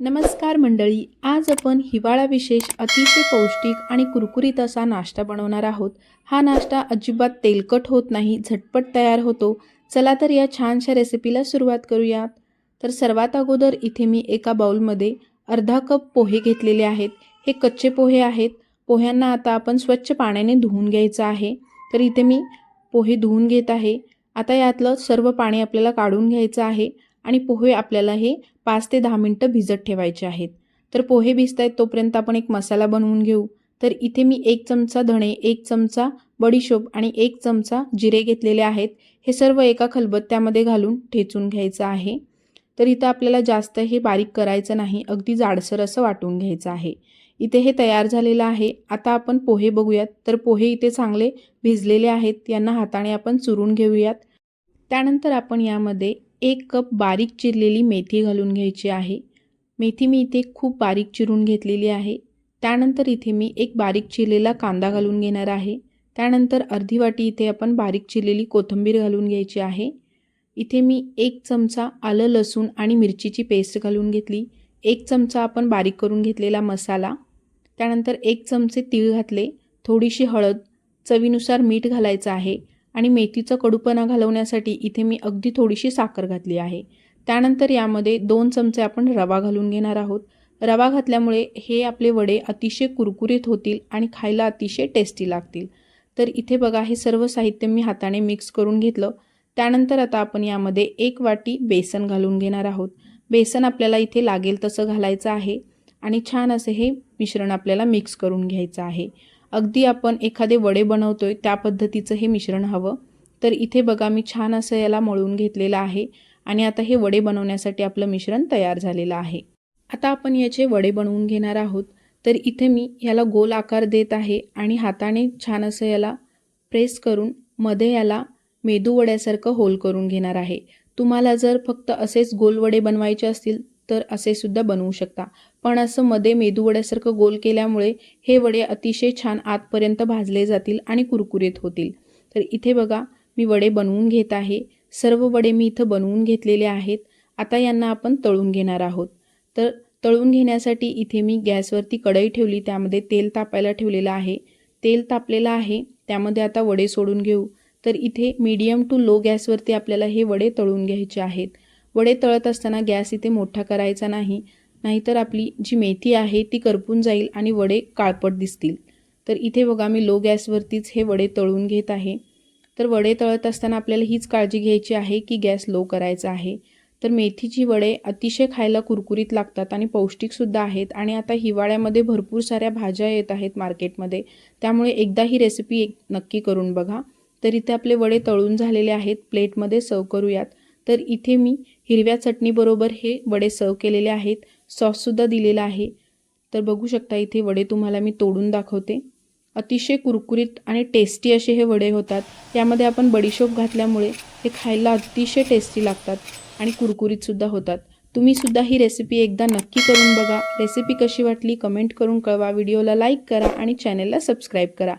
नमस्कार मंडळी आज आपण हिवाळा विशेष अतिशय पौष्टिक आणि कुरकुरीत असा नाश्ता बनवणार आहोत. हा नाश्ता अजिबात तेलकट होत नाही झटपट तयार होतो. चला तर या छानशा रेसिपीला सुरुवात करूयात. तर सर्वात अगोदर इथे मी एका बाउलमध्ये अर्धा कप पोहे घेतलेले आहेत. हे कच्चे पोहे आहेत. पोह्यांना आता आपण स्वच्छ पाण्याने धुवून घ्यायचं आहे. तर इथे मी पोहे धुवून घेत आहे. आता यातलं सर्व पाणी आपल्याला काढून घ्यायचं आहे. आणि पोहे आपल्याला हे पाच ते दहा मिनटं भिजत ठेवायचे आहेत. तर पोहे भिजत आहेत तोपर्यंत आपण एक मसाला बनवून घेऊ. तर इथे मी एक चमचा धणे एक चमचा बडीशोप आणि एक चमचा जिरे घेतलेले आहेत. हे सर्व एका खलबत्त्यामध्ये घालून ठेचून घ्यायचं आहे. तर इथं आपल्याला जास्त हे बारीक करायचं नाही अगदी जाडसर असं वाटून घ्यायचं आहे. इथे हे तयार झालेलं आहे. आता आपण पोहे बघूयात. तर पोहे इथे चांगले भिजलेले आहेत. यांना हाताने आपण चुरून घेऊयात. त्यानंतर आपण यामध्ये एक कप बारीक चिरलेली मेथी घालून घ्यायची आहे. मेथी मी इथे खूप बारीक चिरून घेतलेली आहे. त्यानंतर इथे मी एक बारीक चिरलेला कांदा घालून घेणार आहे. त्यानंतर अर्धी वाटी इथे आपण बारीक चिरलेली कोथिंबीर घालून घ्यायची आहे. इथे मी एक चमचा आलं लसूण आणि मिरचीची पेस्ट घालून घेतली. एक चमचा आपण बारीक करून घेतलेला मसाला. त्यानंतर एक चमचे तीळ घातले. थोडीशी हळद. चवीनुसार मीठ घालायचं आहे. आणि मेथीचा कडूपणा घालवण्यासाठी इथे मी अगदी थोडीशी साखर घातली आहे. त्यानंतर यामध्ये दोन चमचे आपण रवा घालून घेणार आहोत. रवा घातल्यामुळे हे आपले वडे अतिशय कुरकुरीत होतील आणि खायला अतिशय टेस्टी लागतील. तर इथे बघा हे सर्व साहित्य मी हाताने मिक्स करून घेतलं. त्यानंतर आता आपण यामध्ये एक वाटी बेसन घालून घेणार आहोत. बेसन आपल्याला इथे लागेल तसं घालायचं आहे आणि छान असे हे मिश्रण आपल्याला मिक्स करून घ्यायचं आहे. अगदी आपण एखादे वडे बनवतोय त्या पद्धतीचं हे मिश्रण हवं. तर इथे बघा मी छान असं याला मळून घेतलेलं आहे आणि आता हे वडे बनवण्यासाठी आपलं मिश्रण तयार झालेलं आहे. आता आपण याचे वडे बनवून घेणार आहोत. तर इथे मी याला गोल आकार देत आहे आणि हाताने छान असं याला प्रेस करून मध्ये याला मेदू वड्यासारखं होल करून घेणार आहे. तुम्हाला जर फक्त असेच गोल वडे बनवायचे असतील तर असे सुद्धा बनवू शकता. पण असं मध्ये मेदू वड्यासारखं गोल केल्यामुळे हे वडे अतिशय छान आतपर्यंत भाजले जातील आणि कुरकुरीत होतील. तर इथे बघा मी वडे बनवून घेत आहे. सर्व वडे मी इथं बनवून घेतलेले आहेत. आता यांना आपण तळून घेणार आहोत. तर तळून घेण्यासाठी इथे मी गॅसवरती कढई ठेवली त्यामध्ये तेल तापायला ठेवलेलं आहे. तेल तापलेलं आहे त्यामध्ये आता वडे सोडून घेऊ. तर इथे मीडियम टू लो गॅसवरती आपल्याला हे वडे तळून घ्यायचे आहेत. वडे तळत असताना गॅस इथे मोठा करायचा नाही नाहीतर आपली जी मेथी आहे ती करपून जाईल आणि वडे काळपट दिसतील. तर इथे बघा मी लो गॅसवरतीच हे वडे तळून घेत आहे. तर वडे तळत असताना आपल्याला हीच काळजी घ्यायची आहे की गॅस लो करायचा आहे. तर मेथीची वडे अतिशय खायला कुरकुरीत लागतात आणि पौष्टिकसुद्धा आहेत आणि आता हिवाळ्यामध्ये भरपूर साऱ्या भाज्या येत आहेत मार्केटमध्ये. त्यामुळे एकदा ही रेसिपी एक नक्की करून बघा. तर इथे आपले वडे तळून झालेले आहेत. प्लेटमध्ये सर्व करूयात. तर इथे मी हिरव्या चटणीबरोबर हे वडे सर्व केलेले आहेत. सॉससुद्धा दिलेला आहे. तर बघू शकता इथे वडे तुम्हाला मी तोडून दाखवते. अतिशय कुरकुरीत आणि टेस्टी असे हे वडे होतात. यामध्ये आपण बडीशोप घातल्यामुळे हे खायला अतिशय टेस्टी लागतात आणि कुरकुरीतसुद्धा होतात. तुम्हीसुद्धा ही रेसिपी एकदा नक्की करून बघा. रेसिपी कशी वाटली कमेंट करून कळवा. व्हिडिओला लाईक करा आणि चॅनलला सबस्क्राईब करा.